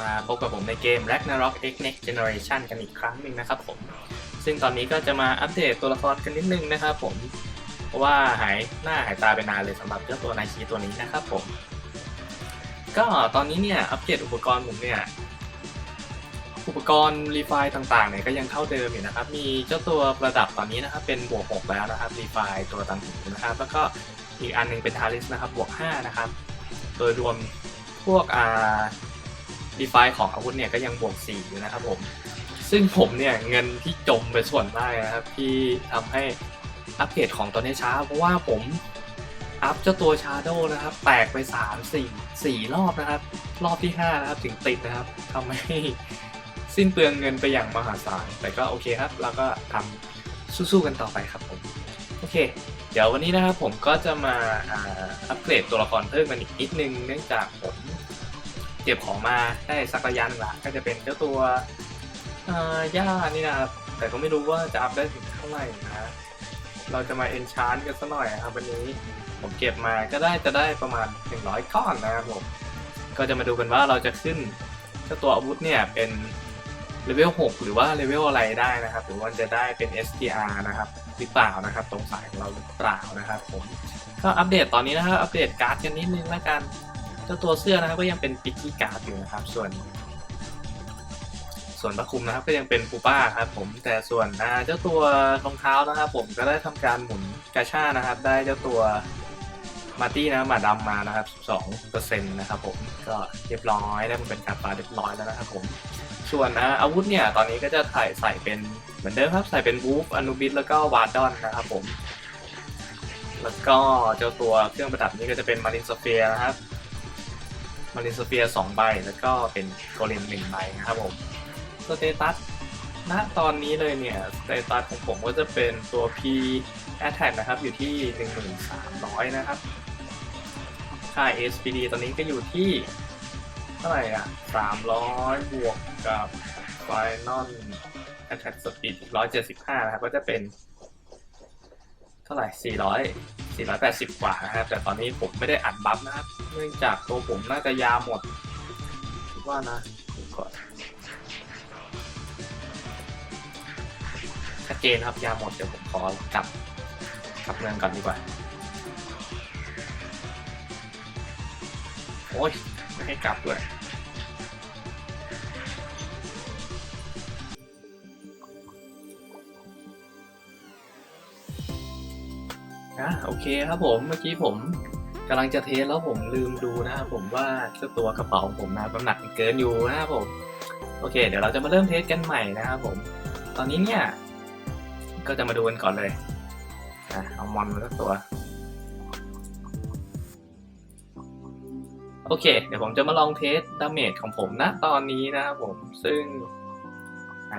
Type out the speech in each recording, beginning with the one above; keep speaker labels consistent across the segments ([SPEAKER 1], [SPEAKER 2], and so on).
[SPEAKER 1] มาพบกับผมในเกม Ragnarok X Next Generation กันอีกครั้งหนึ่งนะครับผม ซึ่งตอนนี้ก็จะมาอัปเดตตัวละครกันนิดนึงนะครับผม เพราะว่าหายหน้าหายตาไปนานเลยสำหรับเจ้าตัวนายชีตัวนี้นะครับผม ก็ตอนนี้เนี่ยอัปเกรดอุปกรณ์ผมเนี่ยอุปกรณ์รีไฟต่างๆเนี่ยก็ยังเท่าเดิมอยู่นะครับ มีเจ้าตัวประดับตอนนี้นะครับเป็นบวก 6 แล้วนะครับรีไฟตัวต่างหูนะครับ แล้วก็อีกอันหนึงเป็นทาริสนะครับบวก 5 นะครับ โดยรวมพวกอ่า รีไฟของอาวุธเนี่ยก็ยังบวก4อยู่นะครับผม ซึ่งผมเนี่ยเงินที่จมไปส่วนมากนะครับที่ทำให้อัปเกรดของตัวนี้ช้า เพราะว่าผมอัพเจ้าตัวชาโดนะครับแตกไป 3 4 4 รอบนะครับ รอบที่ 5 นะครับถึงติดนะครับทำให้สิ้นเปลืองเงินไปอย่างมหาศาล แต่ก็โอเคครับเราก็ทำสู้ๆกันต่อไปครับผมโอเค เดี๋ยววันนี้นะครับผมก็จะมาอ่าอัปเกรดตัวละครเพิ่มกันอีกนิดนึงเนื่องจากผม เก็บของมาได้สักระยะหนึงละก็จะเป็นเจ้าตัวย่านี่นะครับแต่ก็ไม่รู้ว่าจะอัพได้ถึงเท่าไหร่นะเราจะมาเอนชานกันสักหน่อยครับวันนี้ผมเก็บมาก็ได้จะได้ประมาณ 100ก้อนนะครับผมก็จะมาดูกันว่าเราจะขึ้นเจ้าตัวอาวุธเนี่ยเป็นเลเวล6หรือว่าเลเวลอะไรได้นะครับหรือว่าจะได้เป็น STR นะครับหรือเปล่านะครับ ตรงสายของเราหรือเปล่านะครับผมก็อัปเดตตอนนี้นะครับอัปเดตการ์ดกันนิดนึงแล้วกัน เจ้าตัวเสื้อนะครับก็ยังเป็นปิกกี้การ์ดอยู่นะครับ ส่วน ส่วนพระคุมนะครับก็ยังเป็นปูป้าครับ ผมแต่ส่วนเจ้าตัวรองเท้านะครับ ผมก็ได้ทำการหมุนกาชานะครับ ได้เจ้าตัวมาร์ตี้นะมาดำมานะครับ2%นะครับผมก็เรียบร้อยได้มันเป็นการปาเรียบร้อยแล้วนะครับผมส่วนอ่าอาวุธเนี่ยตอนนี้ก็จะถ่ายใส่เป็นเหมือนเดิมครับใส่เป็นบูฟอนุบิสแล้วก็วาร์ดอนนะครับผมแล้วก็เจ้าตัวเครื่องประดับนี้ก็จะเป็นมารินสเฟียนะครับ มารินสเฟียสองใบ แล้วก็เป็นโกเลมหนึ่งใบนะครับผมสเตตัสณตอนนี้เลยเนี่ยสเตตัสของผมก็จะเป็นตัว P Attack นะครับ อยู่ที่ 1300 นะครับ ค่า SPD ตอนนี้ก็อยู่ที่ เท่าไหร่อะ 300 บวกกับ Final Attack Speed 175 นะครับ ก็จะเป็น เท่าไหร่ 400 480 กว่านะครับ แต่ตอนนี้ผมไม่ได้อัดบัฟนะครับ เนื่องจากตัวผมน่าจะยาหมดคิดว่านะดูก่อนชัดเจนครับยาหมดเดี๋ยวผมขอกลับกลับเมืองก่อนดีกว่า โอ้ยไม่ให้กลับด้วย เคครับผมเมื่อกี้ผมกำลังจะเทสแล้วผมลืมดูนะครับผมว่าตัวกระเป๋าของผมนะน้ำหนักมันเกินอยู่นะครับผมโอเค เดี๋ยวเราจะมาเริ่มเทสกันใหม่นะครับผม ตอนนี้เนี่ยก็จะมาดูกันก่อนเลยอะเอามอนมาสักตัวโอเค เดี๋ยวผมจะมาลองเทสดาเมจของผมนะตอนนี้นะครับผมซึ่ง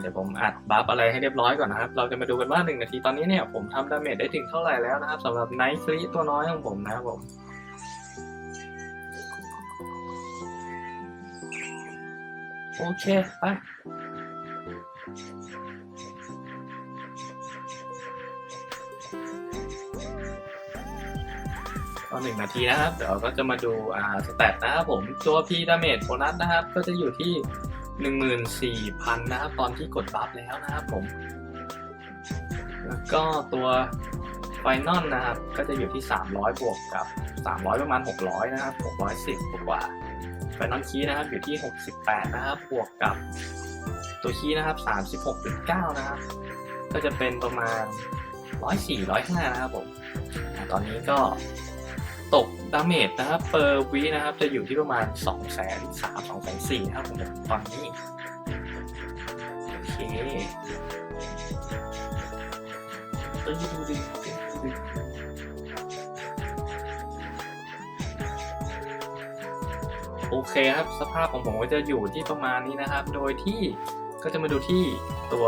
[SPEAKER 1] เดี๋ยวผมอัดบัฟอะไรให้เรียบร้อยก่อนนะครับ เราจะมาดูกันว่าหนึ่งนาทีตอนนี้เนี่ยผมทำดาเมจได้ถึงเท่าไหร่แล้วนะครับสำหรับไนท์คลีตัวน้อยของผมนะครับผมโอเคไปตอนหนึ่งนาทีนะครับ เดี๋ยวก็จะมาดูอ่าสแตทนะครับผมตัวพีดาเมจโบนัสนะครับ ก็จะอยู่ที่ หนึ่งหมื่นสี่พันนะครับ ตอนที่กดบัฟแล้วนะครับผม แล้วก็ตัวไฟนอลนะครับ ก็จะอยู่ที่ 300 บวกกับ 300 ประมาณ 600 นะครับ 610 กว่าไฟนอลคีนะครับ อยู่ที่ 68 นะครับ บวกกับตัวคีนะครับ 36.9 นะครับ ก็จะเป็นประมาณ 104 105 นะครับผมอ่ตอนนี้ก็ ดาเมจนะครับเปอร์วินะครับ จะอยู่ที่ประมาณ 2 3 0 0 0 2 4 0 0นะครับผมตอนนี้ โอเคเอ้ยดูดิดูดิโอเคครับ สภาพของผมก็จะอยู่ที่ประมาณนี้นะครับ โดยที่ก็จะมาดูที่ตัว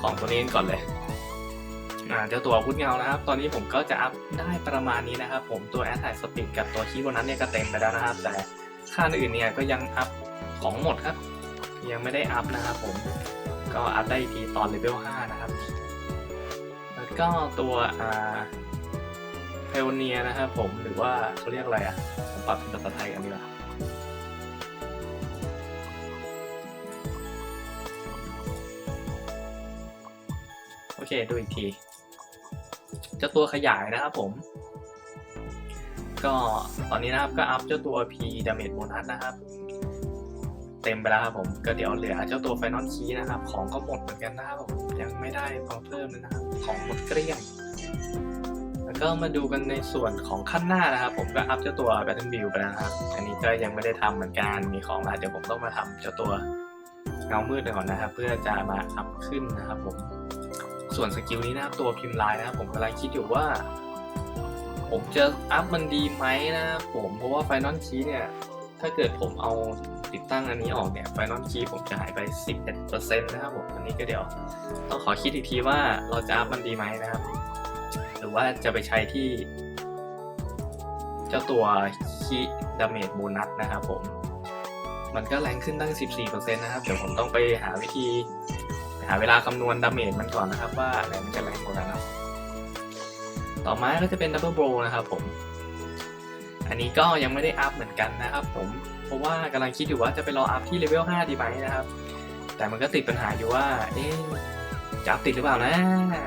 [SPEAKER 1] ของตัวนี้ก่อนเลย อ่าเจ้าตัวพุทเงานะครับ ตอนนี้ผมก็จะอัพได้ประมาณนี้นะครับ ผมตัวแอสไซสปิดกับตัวคีโบนั้นเนี่ยก็เต็มไปแล้วนะครับ แต่ค่าอื่นเนี่ยก็ยังอัพของหมดครับ ยังไม่ได้อัพนะครับผมก็อัพได้ทีตอนเลเวล5นะครับ แล้วก็ตัวอ่าเพลเนียนะครับผมหรือว่าเขาเรียกอะไรอะผมปรับเป็นภาษาไทยกันดีกว่าโอเค ดูอีกที เจ้าตัวขยายนะครับผม ก็ตอนนี้นะครับก็อัพเจ้าตัว P Damage Bonus นะครับ เต็มไปแล้วครับผมก็เดี๋ยวเหลือเจ้าตัว Final Key นะครับ ของก็หมดเหมือนกันนะครับผมยังไม่ได้เอเพิ่มเลยนะครับ ของหมดเกลี้ยงแล้วก็มาดูกันในส่วนของขั้นหน้านะครับ ผมก็อัพเจ้าตัว Battle View ไปแล้วครับ อันนี้ก็ยังไม่ได้ทำเหมือนกันมีของมาเดี๋ยวผมต้องมาทำเจ้าตัวเงามืดก่อนนะครับ เพื่อจะมาอัพขึ้นนะครับผม ส่วนสกิลนี้นะครับตัวพิมพ์ลายนะครับผมกำลังคิดอยู่ว่า ผมจะอัพมันดีไหมนะครับผมเพราะว่าไฟนอลคีเนี่ยถ้าเกิดผมเอาติดตั้งอันนี้ออกเนี่ยไฟนอลคีผมจะหายไป 11%นะครับผมอันนี้ก็เดี๋ยว ต้องขอคิดอีกทีว่าเราจะอัพมันดีไหมนะครับ หรือว่าจะไปใช้ที่ เจ้าตัวคีดาเมจโบนัสนะครับผม มันก็แรงขึ้นตั้ง 14%นะครับ เดี๋ยวผมต้องไปหาวิธี หาเวลาคำนวณดาเมจมันก่อนนะครับว่าอะไรมันจะแรงกว่ากันนะครับต่อมาก็จะเป็นดับเบิลโบนะครับผม อันนี้ก็ยังไม่ได้อัพเหมือนกันนะครับผมเพราะว่ากำลังคิดอยู่ว่าจะไปรออัพที่เลเวล5ดีไหมนะครับ แต่มันก็ติดปัญหาอยู่ว่า เอ๊ะจะอัพติดหรือเปล่านะ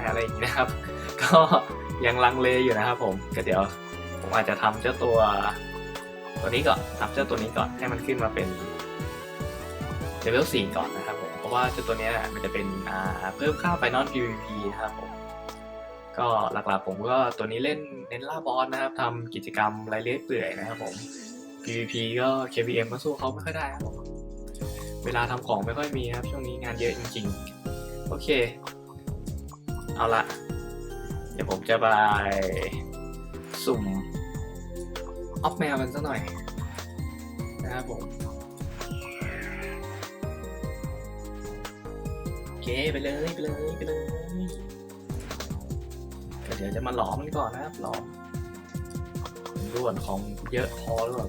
[SPEAKER 1] อะไรอย่างนี้นะครับ ก็ยังลังเลอยู่นะครับผมก็เดี๋ยวผมอาจจะทำเจ้าตัวตัวนี้ก่อนอัพเจ้าตัวนี้ก่อนให้มันขึ้นมาเป็นเลเวล4ก่อนนะ ว่าเจ้าตัวนี้มันจะเป็นเพิ่มค่าไฟนอล PVP นะครับผมก็หลักๆผมก็ตัวนี้เล่นเน้นล่าบอสนะครับทำกิจกรรมไรเลี้ยเปื่อยนะครับผม PVP ก็ KVM ก็สู้เขาไม่ค่อยได้ครับผมเวลาทำของไม่ค่อยมีครับ ช่วงนี้งานเยอะจริงๆ โอเค เอาละเดี๋ยวผมจะไปสุ่มออฟแมวกันสักหน่อยนะครับผม ไปเลยไปเลยไปเลยก็เดี๋ยวจะมาหลอมมันก่อนนะครับหลอมร่วนของเยอะพอหรือเปล่า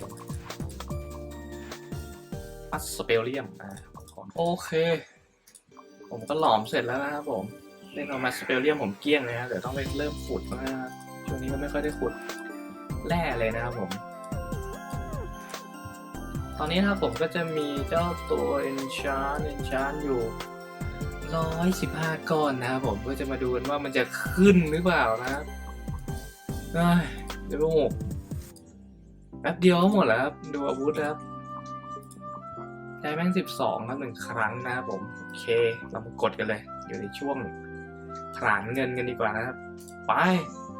[SPEAKER 1] ปัสสเปเรียมอ่าของโอเค ผมก็หลอมเสร็จแล้วนะครับผมเล่นออกมาสเปเรียมผมเกลี้ยงเลยนะเดี๋ยวต้องไปเริ่มขุดนะครับช่วงนี้ก็ไม่ค่อยได้ขุดแร่เลยนะครับผม ตอนนี้นะครับผมก็จะมีเจ้าตัว enchant enchant อยู่ ร้อยสิบห้าก้อนนะครับผมก็จะมาดูกันว่ามันจะขึ้นหรือเปล่านะครับเดี๋ยวหกแป๊บเดียวหมดแล้วครับดูอาวุธครับได้แม่งสิบสองครับหนึ่งครั้งนะครับผม โอเค เรามากดกันเลย อยู่ในช่วงขลานเงินกันดีกว่านะครับ ไป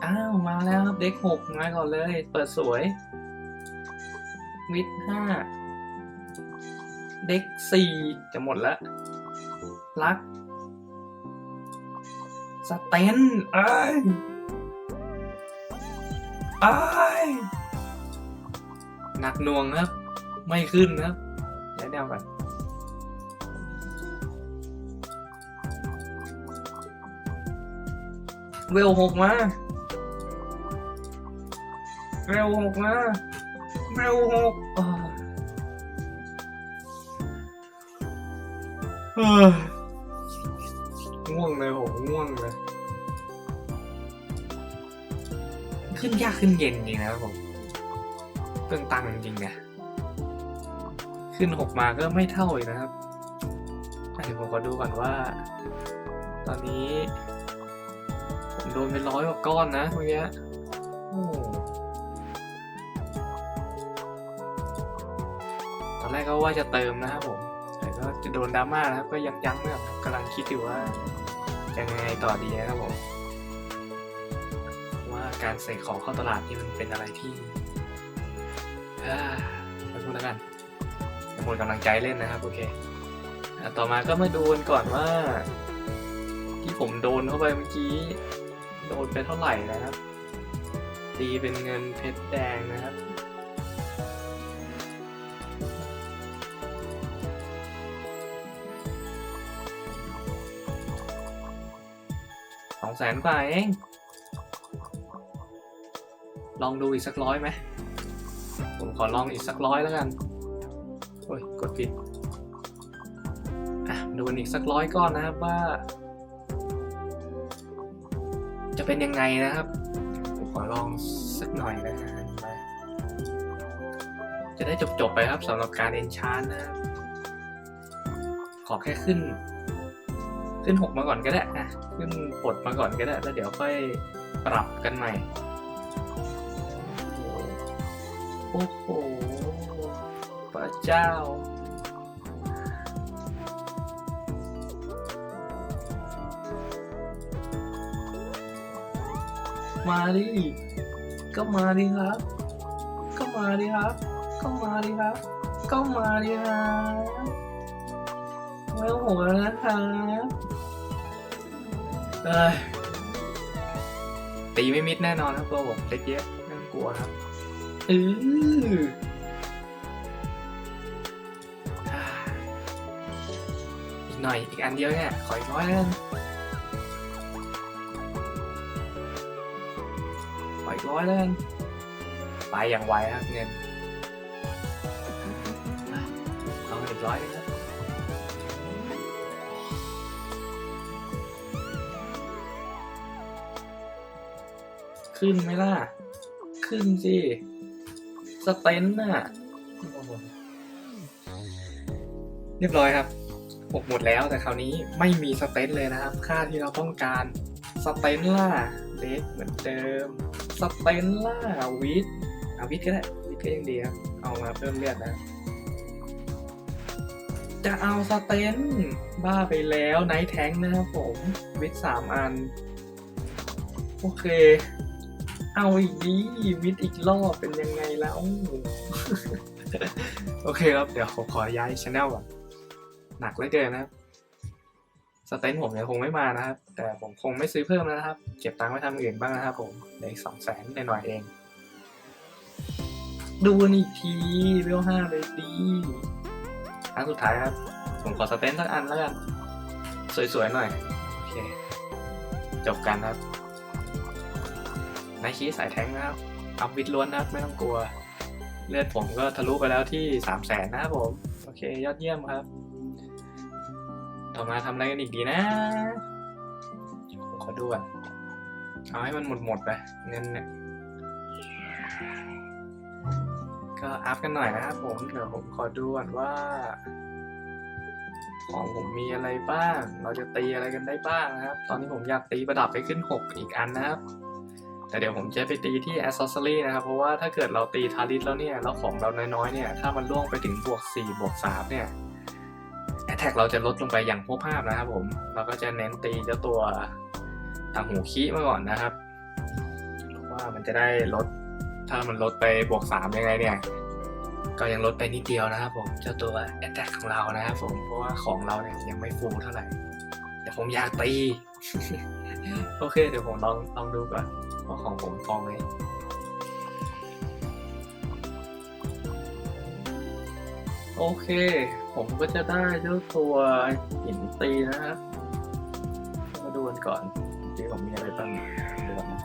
[SPEAKER 1] อ้าว มาแล้วครับ เด็กหกมาก่อนเลย เปิดสวย วิทห้า เด็กสี่จะหมดแล้วรัก สเตนเอ้ยอ้ยหนักหน่วงครับ ไม่ขึ้นครับแนะแนวก่อนเวลหกมาเวลหกมาเวลหกอ้าวเอ้ย ง่วงเลยโหง่วงเลย ขึ้นยากขึ้นเย็นจริงนะครับผมเติงตังจริงเนี่ยขึ้นหกมาก็ไม่เท่าอีกนะครับเดี๋ยวผมขอดูก่อนว่า ตอนนี้ ผมโดนไปร้อยกว่าก้อนนะเมื่อกี้ตอนแรกก็ว่าจะเติมนะครับผม แต่ก็จะโดนดราม่านะครับ ก็ยังยั้งๆนะครับกำลังคิดอยู่ว่า จะยังไงต่อดีนะครับผมว่าการใส่ของเข้าตลาดนี่มันเป็นอะไรที่อ่าไม่พูดแล้วกันหมดกำลังใจเล่นนะครับ โอเคต่อมาก็มาดูกันก่อนว่า ที่ผมโดนเข้าไปเมื่อกี้ โดนไปเท่าไหร่นะครับตีเป็นเงินเพชรแดงนะครับ สองแสนกว่าเอง ลองดูอีกสักร้อยไหม ผมขอลองอีกสักร้อยแล้วกัน โอ้ย กดผิดอะดูกันอีกสักร้อยก้อนนะครับว่า จะเป็นยังไงนะครับ ผมขอลองสักหน่อยนะฮะจะได้จบๆไปครับสำหรับการเอนชานนะครับ ขอแค่ขึ้น ขึ้นหกมาก่อนก็ได้นะ ขึ้นปลดมาก่อนก็ได้ แล้วเดี๋ยวค่อยปรับกันใหม่ โอ้โหพระเจ้ามาดิก็มาดิครับ ก็มาดิครับ ก็มาดิครับ ก็มาดิครับไม่ต้องห่วงนะครับ ตีไม่มิดแน่นอนครับตัวผมเล็กเยอะไม่ต้องกลัวครับเอออ่าอีกหน่อยอีกอันเดียวเนี่ยขออีกน้อยแล้วกันขออีกร้อยแล้วกันไปอย่างไวครับเงินเอาอีกร้อยหนึงครับ ขึ้นไหมล่ะ ขึ้นสิ สเตนน่ะ เรียบร้อยครับหกหมดแล้วแต่คราวนี้ไม่มีสเตนเลยนะครับ ค่าที่เราต้องการสเตนล่ะเล็กเหมือนเดิมสเตนล่ะวิทเอาวิทก็ได้วิทก็ยังดีครับ เอามาเพิ่มเลือดนะ จะเอาสเตนบ้าไปแล้วไนท์แทงนะครับผม วิทสามอัน โอเค เอาอีกดีวิทย์อีกรอบเป็นยังไงแล้ว โอเคครับ เดี๋ยวผมขอย้ายช anel ก่อนหนักเหลือเกินนะครับ สเตนผมยังคงไม่มานะครับ แต่ผมคงไม่ซื้อเพิ่มแล้วนะครับ เก็บตังค์ไว้ทำอื่นบ้างนะครับผมเหลืออีกสองแสนหน่อยๆเอง ดูกันอีกทีเวลห้าเลยดีครั้งสุดท้ายครับ ผมขอสเตนสักอันแล้วกัน สวยๆหน่อย โอเค จบกันครับ นายคีสายแทงนะครับอัพวิดล้วนนะครับไม่ต้องกลัว เลือดผมก็ทะลุไปแล้วที่สามแสนนะครับผม โอเค ยอดเยี่ยมครับ ต่อมาทำอะไรกันอีกดีนะผมขอดูก่อนเอาให้มันหมดหมดไปเงินเนี่ยก็อัพกันหน่อยนะครับผม เดี๋ยวผมขอดูก่อนว่า ของผมมีอะไรบ้าง เราจะตีอะไรกันได้บ้างนะครับ ตอนนี้ผมอยากตีประดับไปขึ้น 6 อีกอันนะครับ แต่เดี๋ยวผมจะไปตีที่ accessory นะครับ เพราะว่าถ้าเกิดเราตีทาริสแล้วเนี่ย แล้วของเราน้อยๆเนี่ย ถ้ามันล่วงไปถึงบวก 4 บวก 3 เนี่ย attack เราจะลดลงไปอย่างพวกภาพนะครับผม เราก็จะเน้นตีเจ้าตัวต่างหูขี้มาก่อนนะครับ เพราะว่ามันจะได้ลด ถ้ามันลดไปบวก 3 ยังไงเนี่ย ก็ยังลดไปนิดเดียวนะครับผม เจ้าตัว attack ของเรานะครับผม เพราะว่าของเราเนี่ยยังไม่ฟูเท่าไหร่ แต่ผมอยากตี โอเค เดี๋ยวผมลองลองดูก่อน ว่าของผมพองไหมโอเค ผมก็จะได้เจ้าตัวหินตีนะครับมาดูกันก่อนทีผมมีอะไรบ้างเดี๋ยวนะ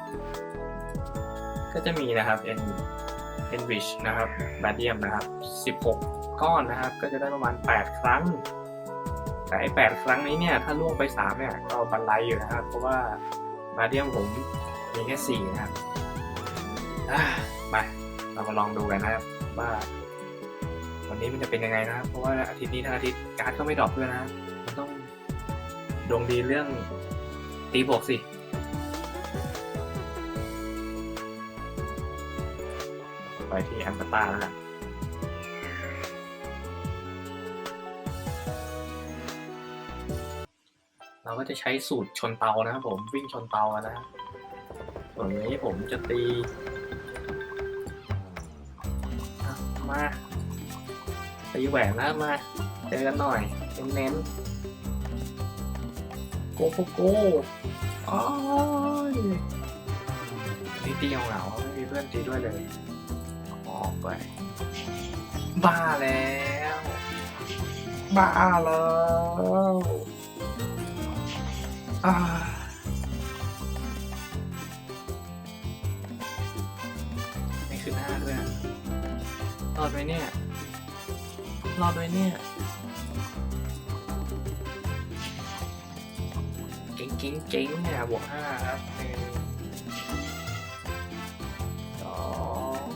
[SPEAKER 1] ก็จะมีนะครับ n n w i c h นะครับบาเดียมนะครับ 16 ก้อนนะครับ ก็จะได้ประมาณ 8 ครั้ง แต่ไอ้8ครั้งนี้เนี่ย ถ้าล่วงไป 3 เนี่ยก็บันไลอยู่นะครับ เพราะว่าบาเดียมผม มีแค่4นะครับมาเรามาลองดูกันนะครับว่าวันนี้มันจะเป็นยังไงนะครับ เพราะว่าอาทิตย์นี้ทั้งอาทิตย์การ์ดก็ไม่ดรอปด้วยนะมันต้องดวงดีเรื่องตีบวกสิไปที่แอมเปตาแล้วกันเราก็จะใช้สูตรชนเตานะครับผมวิ่งชนเตานนะครับ ส่วนนี้ผมจะตีอะมาตีแหวนแล้วมาเจอกันหน่อยเน้นๆโกโกโก้อ้อยนี่ตีเหงาๆไม่มีเพื่อนตีด้วยเลยออกไป บ้าแล้ว บ้าแล้วอ่า รอดไหมเนี่ย รอดไหมเนี่ยเก่งเก่งเก่งเนี่ยบวกห้าครับหนึ่งสอง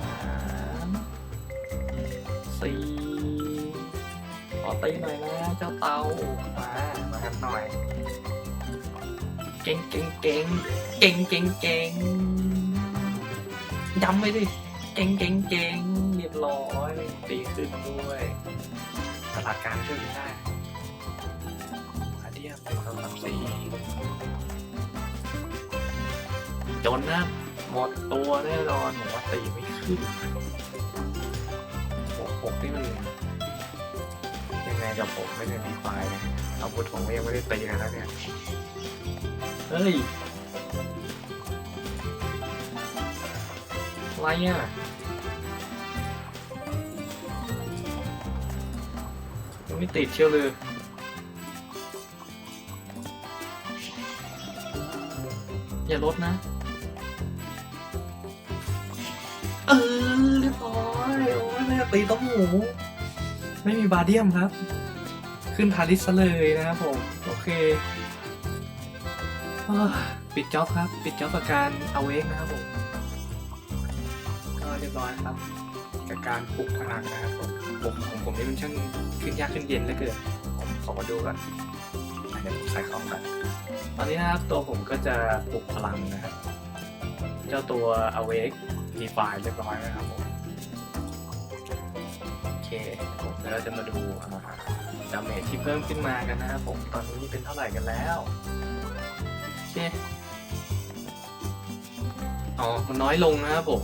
[SPEAKER 1] สามสี่ขอตีหน่อยนะเจ้าเตามามากันหน่อย เก่งเก่งเก่งเก่งเก่งเก่ง ย้ำไปดิเก่งเก่งเก่งเรียบร้อยตีขึ้นด้วยตลาดการช่วยไม่ได้อาเดียมเป็นสองสามสี่จนนะหมดตัวแน่นอนผมว่าตีไม่ขึ้นหกหกนี่มันยังไงกับผมไม่ได้มีไฟล์นะอาวุธผมก็ยังไม่ได้ตีเลยนะเนี่ย เฮ้ย อะไรอะยังไม่ติดเชียวเลยอย่าลดนะ เออเรียบร้อยโอ้ยไม่ตีต้มหมู ไม่มีบาเดียมครับ ขึ้นทาริสเลยนะครับผม โอเคปิดจ็อบครับ ปิดจ็อบกับการเอาเวกนะครับผม บร้อยครับกับการปลุกพลังนะครับผมปลุกของผมนี่มันช่างขึ้นยากขึ้นเย็นเหลือเกินผมขอมาดูกันอะเดี๋ยวผมใส่ของกันตอนนี้นะครับตัวผมก็จะปลุกพลังนะครับเจ้าตัว awake refine เรียบร้อยนะครับผมโอเคผมแล้วเราจะมาดูดาเมจที่เพิ่มขึ้นมากันนะครับผมตอนนี้เป็นเท่าไหร่กันแล้วโอเคอ๋อมันน้อยลงนะครับผม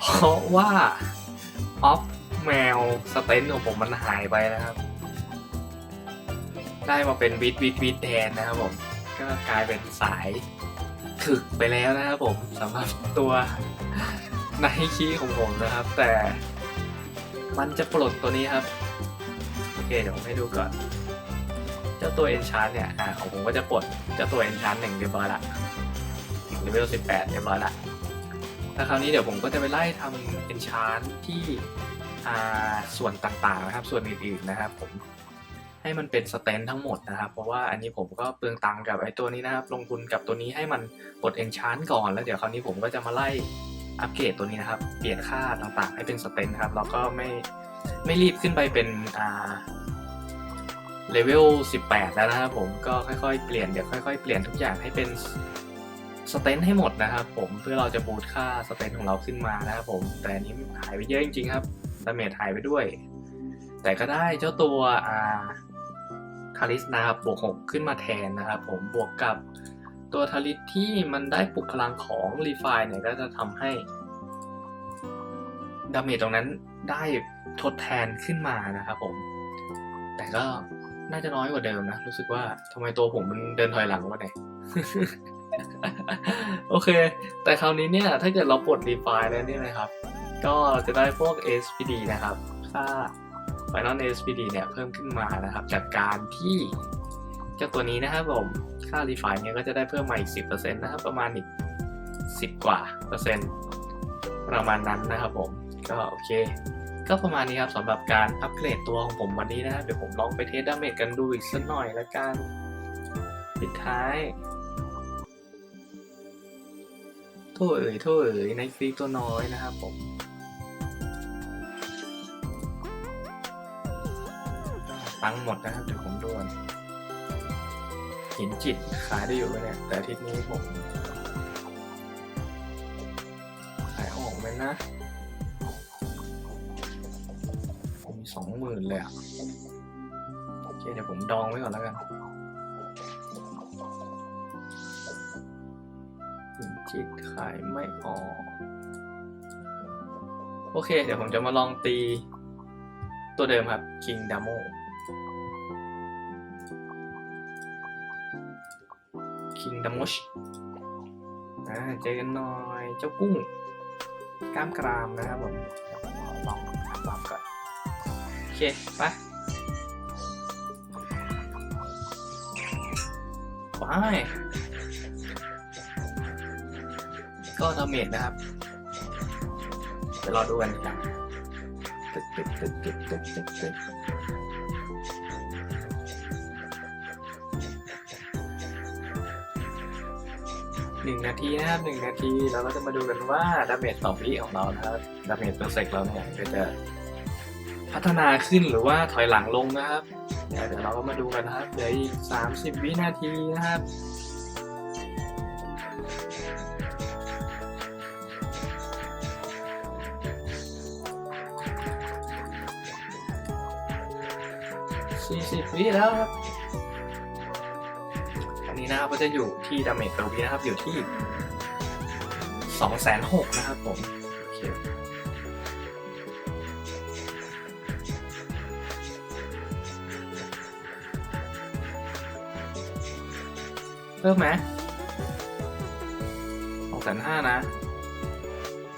[SPEAKER 1] เพราะว่าออฟแมวสเตนของผมมันหายไปนะครับ ได้มาเป็นวิดวิดวิดแทนนะครับผม ก็กลายเป็นสายถึกไปแล้วนะครับผมสำหรับตัวไนคีของผมนะครับ แต่มันจะปลดตัวนี้ครับ โอเคเดี๋ยวผมให้ดูก่อน เจ้าตัว Enchant เนี่ยอ่าของผมก็จะปลดเจ้าตัว Enchant หนึ่งเรียบร้อยละเลเวล18เรียบร้อยละ แล้วคราวนี้เดี๋ยวผมก็จะไปไล่ทำ Enchant ที่อ่าส่วนต่างๆนะครับ ส่วนอื่นๆนะครับ ผมให้มันเป็นสเตนทั้งหมดนะครับ เพราะว่าอันนี้ผมก็เปลืองตังกับไอ้ตัวนี้นะครับ ลงทุนกับตัวนี้ให้มันปลด Enchant ก่อนแล้วเดี๋ยวคราวนี้ผมก็จะมาไล่อัปเกรดตัวนี้นะครับ เปลี่ยนค่าต่างๆ ให้เป็นสเตนครับแล้วก็ไม่ไม่รีบขึ้นไปเป็นอ่าเลเวล18 แล้วนะครับผมก็ค่อยๆ เปลี่ยนเดี๋ยวค่อยๆ เปลี่ยนทุกอย่างให้เป็น สเตนให้หมดนะครับผมเพื่อเราจะบูตค่าสเตนของเราขึ้นมานะครับผมแต่อันนี้หายไปเยอะจริงๆครับดาเมจหายไปด้วย แต่ก็ได้เจ้าตัวอ่าทาริสนะครับบวก 6 ขึ้นมาแทนนะครับผมบวกกับตัวทาริสที่มันได้ปลุกพลังของรีไฟเนี่ยก็จะทำให้ดาเมจตรงนั้นได้ทดแทนขึ้นมานะครับผม แต่ก็น่าจะน้อยกว่าเดิมนะ รู้สึกว่าทำไมตัวผมมันเดินถอยหลังวะเนี่ย โอเค แต่คราวนี้เนี่ย ถ้าเกิดเราปลด Refine แล้วเนี่ยนะครับ ก็เราจะได้พวก SPD นะครับ ค่า Final SPD เนี่ย เพิ่มขึ้นมานะครับ จากการที่เจ้าตัวนี้นะครับผม ค่า Refine เนี่ยก็จะได้เพิ่มมาอีก 10%นะครับ ประมาณอีก 10 กว่าเปอร์เซ็นต์ประมาณนั้นนะครับผม ก็โอเค ก็ประมาณนี้ครับสำหรับการอัปเกรดตัวของผมวันนี้นะครับเดี๋ยวผมลองไปเทสดาเมจกันดูอีกสักหน่อยละกัน ปิดท้าย ทษเอ๋ยโทษเอ๋ยในฟรีตัวน้อยนะครับผมตังหมดนะครับเดี๋ยวผมด่วนหินจิตขายได้อยู่ไหมเนี่ย แต่อาทิตย์นี้ผม ขายออกไหมนะ ผมมีสองหมื่นเลยอะ โอเค เดี๋ยวผมดองไว้ก่อนแล้วกันายไม่ออก โอเค เดี๋ยวผมจะมาลองตีตัวเดิมครับ King Damo King Damosh อ่าเจอกันหน่อยเจ้ากุ้งกล้ามกรามนะครับผมลองหาความก่อนโอเคไปไป ก็ดาเมจนะครับเดี๋ยวรอดูกันครับตึ๊ดตึ๊ดตึ๊ดตึ๊ดตึ๊ดตึ๊ดตึ๊ดหนึ่งนาทีนะครับหนึ่งนาทีแล้วเราจะมาดูกันว่าดาเมจต่อวิของเรานะครับดาเมจตัวเซกเราเนี่ยก็จะพัฒนาขึ้นหรือว่าถอยหลังลงนะครับ เดี๋ยวเราก็มาดูกันนะครับเหลืออีก30วินาทีนะครับ วิแล้วครับ อันนี้นะครับก็จะอยู่ที่ดาเมจต่อวินะครับ อยู่ที่2,600,000นะครับผมเคเพิ่มไหมสองแสนห้านะ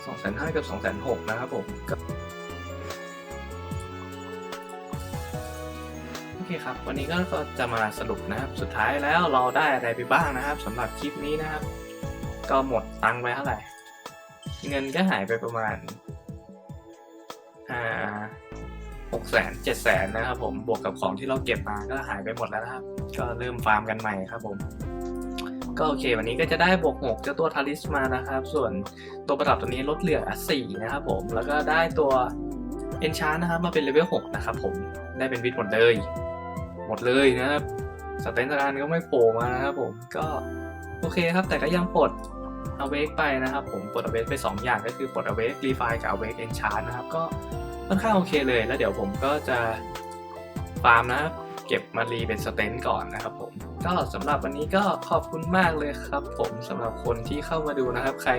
[SPEAKER 1] สองแสนห้ากับสองแสนหกนะครับผมก็ คครับ วันนี้ก็จะมาสรุปนะครับ สุดท้ายแล้วเราได้อะไรไปบ้างนะครับสำหรับคลิปนี้นะครับ ก็หมดตังค์ไปเท่าไหร่ เงินก็หายไปประมาณอ่าหกแสนเจ็ดแสนนะครับผมบวกกับของที่เราเก็บมาก็หายไปหมดแล้วนะครับ ก็เริ่มฟาร์มกันใหม่ครับผมก็โอเค วันนี้ก็จะได้บวกหกเจ้าตัวทาริสมานะครับ ส่วนตัวประดับตัวนี้ลดเหลือสี่นะครับผมแล้วก็ได้ตัวเอนชานนะครับมาเป็นเลเวลหกนะครับผมได้เป็นวิทหมดเลย มดเลยนะครับสเตนสการก็ไม่โผล่มานะครับผมก็โอเคครับแต่ก็ยังปลดอเวกไปนะครับผมปลดอเวกไป 2 อย่างก็คือปลดอเวกรีไฟกับอเวกเอนชานนะครับก็ค่อนข้างโอเคเลยแล้วเดี๋ยวผมก็จะฟาร์มนะครับเก็บมารีเป็นสเตนก่อนนะครับผมก็สำหรับวันนี้ก็ขอบคุณมากเลยครับผมสำหรับคนที่เข้ามาดูนะครับ ใคร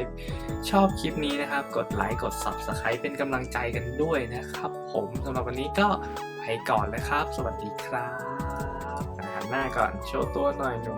[SPEAKER 1] ชอบคลิปนี้นะครับ กดไลค์กด Subscribe เป็นกำลังใจกันด้วยนะครับ ผมสำหรับวันนี้ก็ ไปก่อนเลยครับ สวัสดีครับหันหน้าก่อนโชว์ตัวหน่อยหนู